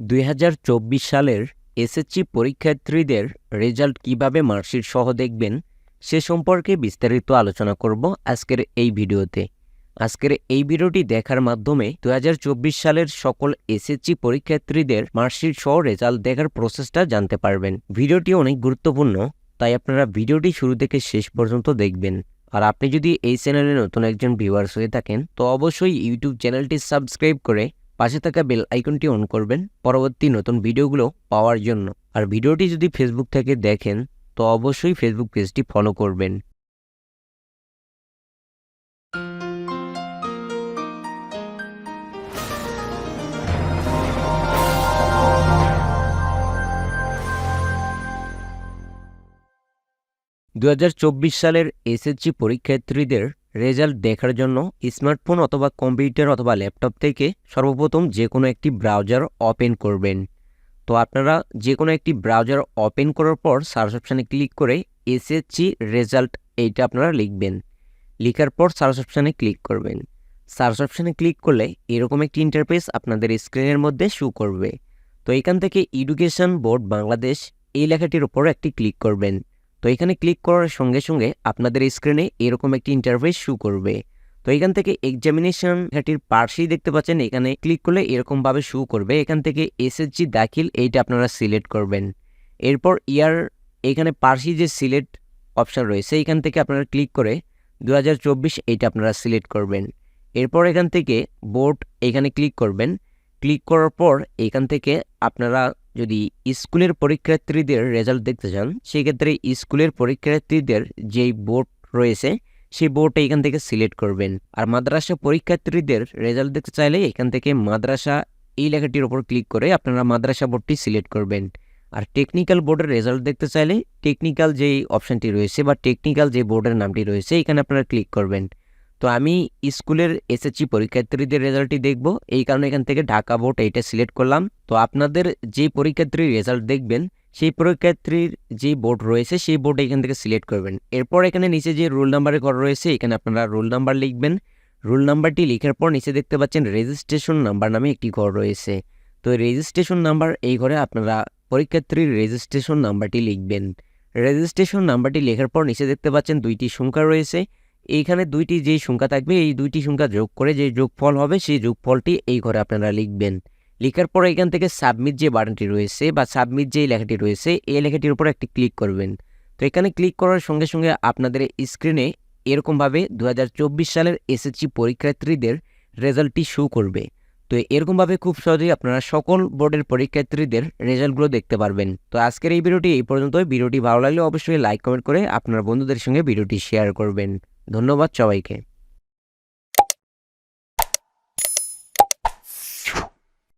দুই হাজার চব্বিশ সালের এসএসসি পরীক্ষার্থীদের রেজাল্ট কীভাবে মার্কশিট সহ দেখবেন, সে সম্পর্কে বিস্তারিত আলোচনা করব আজকের এই ভিডিওতে। আজকের এই ভিডিওটি দেখার মাধ্যমে দুই হাজার চব্বিশ সালের সকল এসএসসি পরীক্ষার্থীদের মার্কশিট সহ রেজাল্ট দেখার প্রসেসটা জানতে পারবেন। ভিডিওটি অনেক গুরুত্বপূর্ণ, তাই আপনারা ভিডিওটি শুরু থেকে শেষ পর্যন্ত দেখবেন। আর আপনি যদি এই চ্যানেলে নতুন একজন ভিউয়ার্স হয়ে থাকেন, তো অবশ্যই ইউটিউব চ্যানেলটি সাবস্ক্রাইব করে পাশে থাকা বেল আইকনটি অন করবেন পরবর্তী নতুন ভিডিওগুলো পাওয়ার জন্য। আর ভিডিওটি যদি ফেসবুক থেকে দেখেন, তো অবশ্যই ফেসবুক পেজটি ফলো করবেন। দু হাজার চব্বিশ সালের এসএসসি পরীক্ষার্থীদের রেজাল্ট দেখার জন্য স্মার্টফোন অথবা কম্পিউটার অথবা ল্যাপটপ থেকে সর্বপ্রথম যে কোনো একটি ব্রাউজার ওপেন করবেন। তো আপনারা যে কোনো একটি ব্রাউজার ওপেন করার পর সার্চ অপশানে ক্লিক করে এসএসসি রেজাল্ট এইটা আপনারা লিখবেন। লেখার পর সার্চ অপশানে ক্লিক করবেন। সার্চ অপশানে ক্লিক করলে এরকম একটি ইন্টারফেস আপনাদের স্ক্রিনের মধ্যে শু করবে। তো এখান থেকে এডুকেশন বোর্ড বাংলাদেশ এই লেখাটির উপর একটি ক্লিক করবেন। তো এখানে ক্লিক করার সঙ্গে সঙ্গে আপনাদের স্ক্রিনে এরকম একটি ইন্টারফেস শো করবে। তো এখান থেকে এক্সামিনেশন ঘাটির পার্সেই দেখতে পাচ্ছেন, এখানে ক্লিক করলে এরকমভাবে শো করবে। এখান থেকে এসএসজি দাখিল এইটা আপনারা সিলেক্ট করবেন। এরপর ইয়ার এখানে পার্সি যে সিলেক্ট অপশান রয়েছে, এখান থেকে আপনারা ক্লিক করে দু হাজার চব্বিশ এইটা আপনারা সিলেক্ট করবেন। এরপর এখান থেকে বোর্ড এখানে ক্লিক করবেন। ক্লিক করার পর এখান থেকে আপনারা যদি স্কুলের পরীক্ষার্থীদের রেজাল্ট দেখতে চান, সেক্ষেত্রে স্কুলের পরীক্ষার্থীদের যেই বোর্ড রয়েছে, সেই বোর্ডটা এখান থেকে সিলেক্ট করবেন। আর মাদ্রাসা পরীক্ষার্থীদের রেজাল্ট দেখতে চাইলে এখান থেকে মাদ্রাসা এই লেখাটির ওপর ক্লিক করে আপনারা মাদ্রাসা বোর্ডটি সিলেক্ট করবেন। আর টেকনিক্যাল বোর্ডের রেজাল্ট দেখতে চাইলে টেকনিক্যাল যেই অপশানটি রয়েছে বা টেকনিক্যাল যে বোর্ডের নামটি রয়েছে, এখানে আপনারা ক্লিক করবেন। তো আমি স্কুলের এসএসসি পরীক্ষার্থীদের রেজাল্টটি দেখব। এই কারণে এখান থেকে ঢাকা বোর্ড এইটা সিলেক্ট করলাম। তো আপনাদের যে পরীক্ষার্থীর রেজাল্ট দেখবেন, সেই পরীক্ষার্থীর যে বোর্ড রয়েছে, সেই বোর্ড এখান থেকে সিলেক্ট করবেন। এরপর এখানে নিচে যে রোল নাম্বারের ঘর রয়েছে, এখানে আপনারা রোল নাম্বার লিখবেন। রোল নাম্বারটি লেখার পর নিচে দেখতে পাচ্ছেন রেজিস্ট্রেশন নাম্বার নামে একটি ঘর রয়েছে। তো রেজিস্ট্রেশন নাম্বার, এই ঘরে আপনারা পরীক্ষার্থীর রেজিস্ট্রেশন নাম্বারটি লিখবেন। রেজিস্ট্রেশন নাম্বারটি লেখার পর নিচে দেখতে পাচ্ছেন দুইটি সংখ্যা রয়েছে। এইখানে দুইটি যেই সংখ্যা থাকবে, এই দুইটি সংখ্যা যোগ করে যে যোগফল হবে, সেই যোগফলটি এই ঘরে আপনারা লিখবেন। লেখার পর এখান থেকে সাবমিট যে বাটনটি রয়েছে বা সাবমিট যে লেখাটি রয়েছে, এই লেখাটির উপর একটি ক্লিক করবেন। তো এখানে ক্লিক করার সঙ্গে সঙ্গে আপনাদের স্ক্রিনে এরকমভাবে দু হাজার চব্বিশ সালের এসএসসি পরীক্ষার্থীদের রেজাল্টটি শো করবে। তো এরকমভাবে খুব সহজেই আপনারা সকল বোর্ডের পরীক্ষার্থীদের রেজাল্টগুলো দেখতে পারবেন। তো আজকের এই ভিডিওটি এই পর্যন্তই। ভিডিওটি ভালো লাগলে অবশ্যই লাইক কমেন্ট করে আপনার বন্ধুদের সঙ্গে ভিডিওটি শেয়ার করবেন। ধন্যবাদ সবাইকে।